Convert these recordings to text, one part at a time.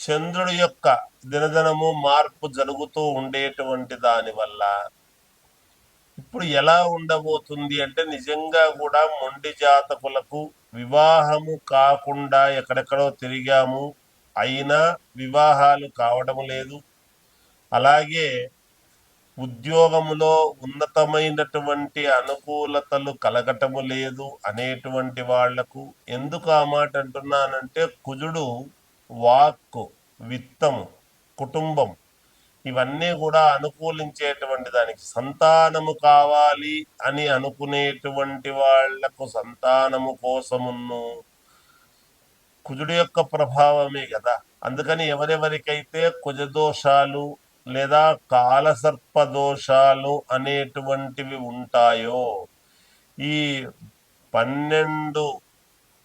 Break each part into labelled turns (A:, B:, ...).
A: చంద్రుడి యొక్క దినదినము మార్పు జరుగుతూ ఉండేటువంటి దాని వల్ల ఇప్పుడు ఎలా ఉండబోతుంది అంటే నిజంగా కూడా మొండి జాతకులకు వివాహము కాకుండా ఎక్కడెక్కడో తిరిగాము అయినా వివాహాలు కావడం లేదు. అలాగే ఉద్యోగములో ఉన్నతమైనటువంటి అనుకూలతలు కలగటము లేదు అనేటువంటి వాళ్ళకు ఎందుకు ఆ మాట అంటున్నానంటే కుజుడు వాక్కు విత్తము కుటుంబం ఇవన్నీ కూడా అనుకూలించేటువంటి దానికి సంతానము కావాలి అని అనుకునేటువంటి వాళ్ళకు సంతానము కోసమును కుజుడు యొక్క ప్రభావమే కదా. అందుకని ఎవరెవరికైతే కుజదోషాలు లేదా కాలసర్ప దోషాలు అనేటువంటివి ఉంటాయో ఈ పన్నెండు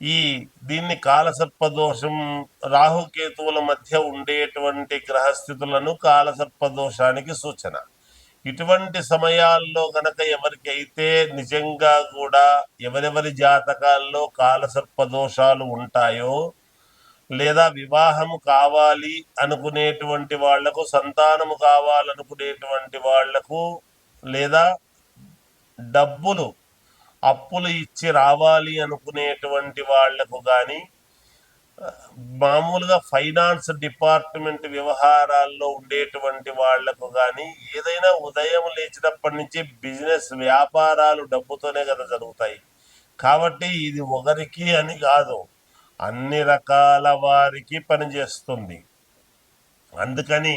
A: ఈ దీన్ని కాలసర్పదోషం రాహుకేతువుల మధ్య ఉండేటువంటి గ్రహస్థితులను కాలసర్పదోషానికి సూచన. ఇటువంటి సమయాల్లో గనక ఎవరికైతే నిజంగా కూడా ఎవరెవరి జాతకాల్లో కాలసర్పదోషాలు ఉంటాయో లేదా వివాహము కావాలి అనుకునేటువంటి వాళ్ళకు సంతానము కావాలనుకునేటువంటి వాళ్ళకు లేదా డబ్బులు అప్పులు ఇచ్చి రావాలి అనుకునేటువంటి వాళ్ళకు కానీ మామూలుగా ఫైనాన్స్ డిపార్ట్మెంట్ వ్యవహారాల్లో ఉండేటువంటి వాళ్ళకు కానీ ఏదైనా ఉదయం లేచినప్పటి నుంచి బిజినెస్ వ్యాపారాలు డబ్బుతోనే కదా జరుగుతాయి. కాబట్టి ఇది ఒకరికి అని కాదు అన్ని రకాల వారికి పనిచేస్తుంది. అందుకని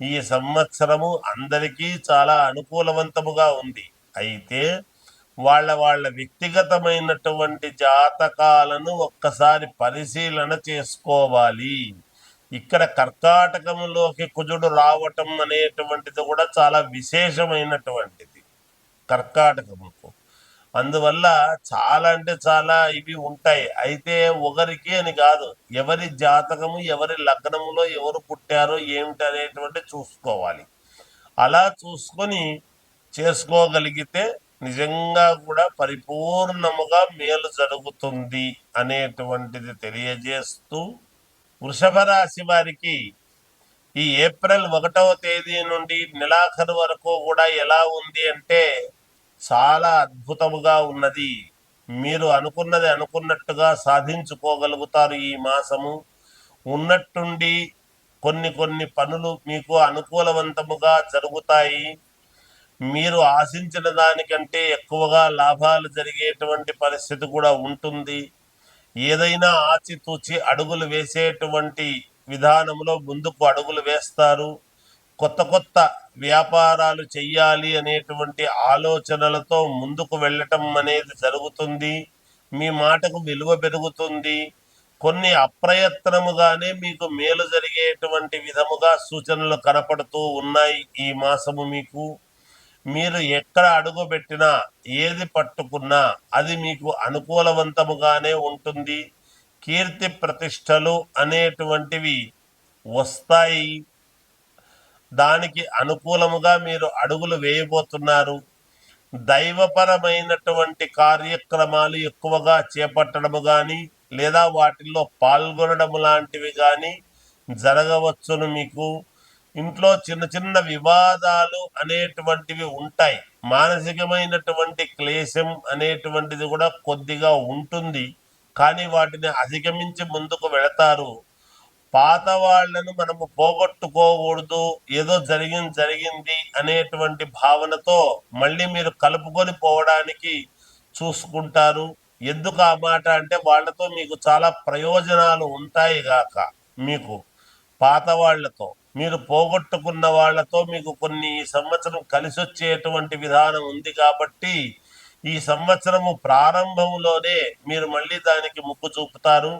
A: ఈ సంవత్సరము అందరికీ చాలా అనుకూలవంతముగా ఉంది. అయితే వాళ్ళ వాళ్ళ వ్యక్తిగతమైనటువంటి జాతకాలను ఒక్కసారి పరిశీలన చేసుకోవాలి. ఇక్కడ కర్కాటకంలోకి కుజుడు రావటం అనేటువంటిది కూడా చాలా విశేషమైనటువంటిది. కర్కాటకముకు. అందువల్ల చాలా అంటే చాలా ఇవి ఉంటాయి. అయితే ఒకరికి అని కాదు ఎవరి జాతకము ఎవరి లగ్నములో ఎవరు పుట్టారో ఏమిటి అనేటువంటి చూసుకోవాలి. అలా చూసుకొని చేసుకోగలిగితే నిజంగా కూడా పరిపూర్ణముగా మేలు జరుగుతుంది అనేటువంటిది తెలియజేస్తూ వృషభ రాశి వారికి ఈ ఏప్రిల్ ఒకటవ తేదీ నుండి నెలాఖరు వరకు కూడా ఎలా ఉంది అంటే చాలా అద్భుతముగా ఉన్నది. మీరు అనుకున్నది అనుకున్నట్టుగా సాధించుకోగలుగుతారు ఈ మాసము. ఉన్నట్టుండి కొన్ని కొన్ని పనులు మీకు అనుకూలవంతముగా జరుగుతాయి. మీరు ఆశించిన దానికంటే ఎక్కువగా లాభాలు జరిగేటువంటి పరిస్థితి కూడా ఉంటుంది. ఏదైనా ఆచితూచి అడుగులు వేసేటువంటి విధానంలో ముందుకు అడుగులు వేస్తారు. కొత్త కొత్త వ్యాపారాలు చెయ్యాలి అనేటువంటి ఆలోచనలతో ముందుకు వెళ్ళటం అనేది జరుగుతుంది. మీ మాటకు విలువ పెరుగుతుంది. కొన్ని అప్రయత్నముగానే మీకు మేలు జరిగేటువంటి విధముగా సూచనలు కనపడుతూ ఉన్నాయి ఈ మాసము మీకు. మీరు ఎక్కడ అడుగు పెట్టినా ఏది పట్టుకున్నా అది మీకు అనుకూలవంతముగానే ఉంటుంది. కీర్తి ప్రతిష్టలు అనేటువంటివి వస్తాయి. దానికి అనుకూలముగా మీరు అడుగులు వేయబోతున్నారు. దైవపరమైనటువంటి కార్యక్రమాలు ఎక్కువగా చేపట్టడము కానీ లేదా వాటిల్లో పాల్గొనడం లాంటివి కానీ జరగవచ్చును మీకు. ఇంట్లో చిన్న చిన్న వివాదాలు అనేటువంటివి ఉంటాయి. మానసికమైనటువంటి క్లేశం అనేటువంటిది కూడా కొద్దిగా ఉంటుంది. కానీ వాటిని అధిగమించి ముందుకు వెళతారు. పాత వాళ్ళను మనము పోగొట్టుకోకూడదు ఏదో జరిగింది జరిగింది అనేటువంటి భావనతో మళ్ళీ మీరు కలుపుకొని పోవడానికి చూసుకుంటారు. ఎందుకు ఆ మాట అంటే వాళ్ళతో మీకు చాలా ప్రయోజనాలు ఉంటాయి గాక మీకు పాత వాళ్ళతో. మీరు పోగొట్టుకున్న వాళ్ళతో మీకు కొన్ని ఈ సంవత్సరం కలిసి వచ్చేటువంటి విధానం ఉంది కాబట్టి ఈ సంవత్సరము ప్రారంభంలోనే మీరు మళ్ళీ దానికి ముక్కు చూపుతారు.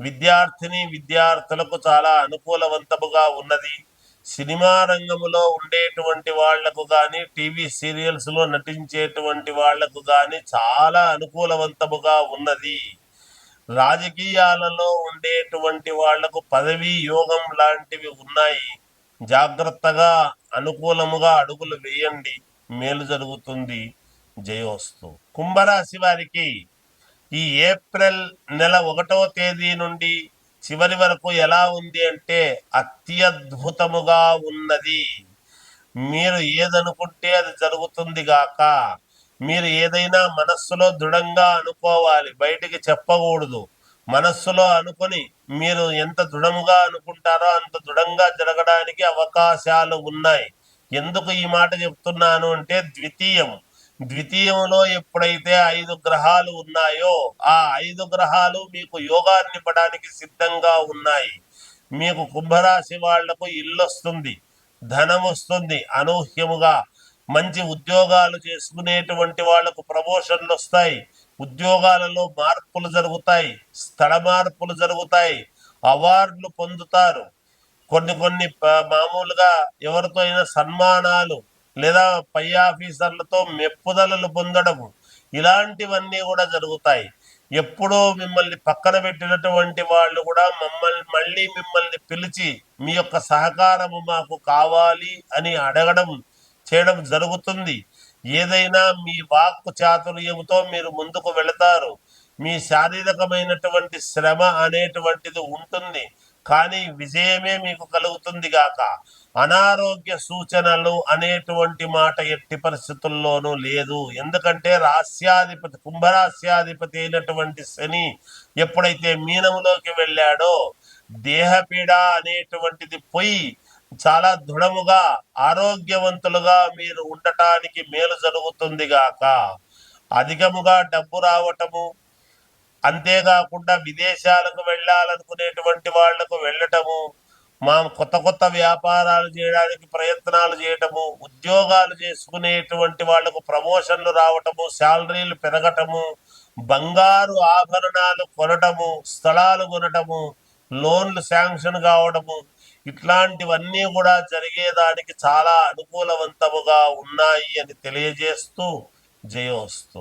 A: విద్యార్థిని విద్యార్థులకు చాలా అనుకూలవంతముగా ఉన్నది. సినిమా రంగములో ఉండేటువంటి వాళ్ళకు కానీ టీవీ సీరియల్స్లో నటించేటువంటి వాళ్ళకు కానీ చాలా అనుకూలవంతముగా ఉన్నది. రాజకీయాలలో ఉండేటువంటి వాళ్ళకు పదవీ యోగం లాంటివి ఉన్నాయి. జాగ్రత్తగా అనుకూలముగా అడుగులు వేయండి. మేలు జరుగుతుంది. జయోస్తు. కుంభరాశి వారికి ఈ ఏప్రిల్ నెల ఒకటో తేదీ నుండి చివరి వరకు ఎలా ఉంది అంటే అత్యద్భుతముగా ఉన్నది. మీరు ఏదనుకుంటే అది జరుగుతుంది గాక మీరు ఏదైనా మనస్సులో దృఢంగా అనుకోవాలి బయటికి చెప్పకూడదు. మనస్సులో అనుకొని మీరు ఎంత దృఢముగా అనుకుంటారో అంత దృఢంగా జరగడానికి అవకాశాలు ఉన్నాయి. ఎందుకు ఈ మాట చెప్తున్నాను అంటే ద్వితీయం. ద్వితీయంలో ఎప్పుడైతే ఐదు గ్రహాలు ఉన్నాయో ఆ ఐదు గ్రహాలు మీకు యోగాన్ని ఇవ్వడానికి సిద్ధంగా ఉన్నాయి. మీకు కుంభరాశి వాళ్ళకు ఇల్లు వస్తుంది ధనం వస్తుంది అనూహ్యముగా మంచి ఉద్యోగాలు చేసుకునేటువంటి వాళ్ళకు ప్రమోషన్లు వస్తాయి ఉద్యోగాలలో మార్పులు జరుగుతాయి స్థల మార్పులు జరుగుతాయి అవార్డులు పొందుతారు. కొన్ని కొన్ని మామూలుగా ఎవరితో అయినా సన్మానాలు లేదా పై ఆఫీసర్లతో మెప్పుదలలు పొందడము. ఇలాంటివన్నీ కూడా జరుగుతాయి. ఎప్పుడో మిమ్మల్ని పక్కన పెట్టినటువంటి వాళ్ళు కూడా మమ్మల్ని మళ్ళీ మిమ్మల్ని పిలిచి మీ యొక్క సహకారము మాకు కావాలి అని అడగడం చేయడం జరుగుతుంది. ఏదైనా మీ వాక్కు చాతుర్యముతో మీరు ముందుకు వెళతారు. మీ శారీరకమైనటువంటి శ్రమ అనేటువంటిది ఉంటుంది. కానీ విజయమే మీకు కలుగుతుంది గాక. అనారోగ్య సూచనలు అనేటువంటి మాట ఎట్టి పరిస్థితుల్లోనూ లేదు. ఎందుకంటే రాస్యాధిపతి కుంభరాస్యాధిపతి అయినటువంటి శని ఎప్పుడైతే మీనములోకి వెళ్ళాడో దేహపీడ అనేటువంటిది పోయి చాలా దృఢముగా ఆరోగ్యవంతులుగా మీరు ఉండటానికి మేలు జరుగుతుంది గాక. అధికముగా డబ్బు రావటము అంతేకాకుండా విదేశాలకు వెళ్ళాలనుకునేటువంటి వాళ్ళకు వెళ్ళటము మా కొత్త కొత్త వ్యాపారాలు చేయడానికి ప్రయత్నాలు చేయటము ఉద్యోగాలు చేసుకునేటువంటి వాళ్ళకు ప్రమోషన్లు రావటము శాలరీలు పెరగటము బంగారు ఆభరణాలు కొనటము స్థలాలు కొనటము లోన్లు శాంక్షన్ కావడము ఇట్లాంటివన్నీ కూడా జరిగేదానికి చాలా అనుకూలవంతముగా ఉన్నాయి అని తెలియజేస్తూ జయోస్తు.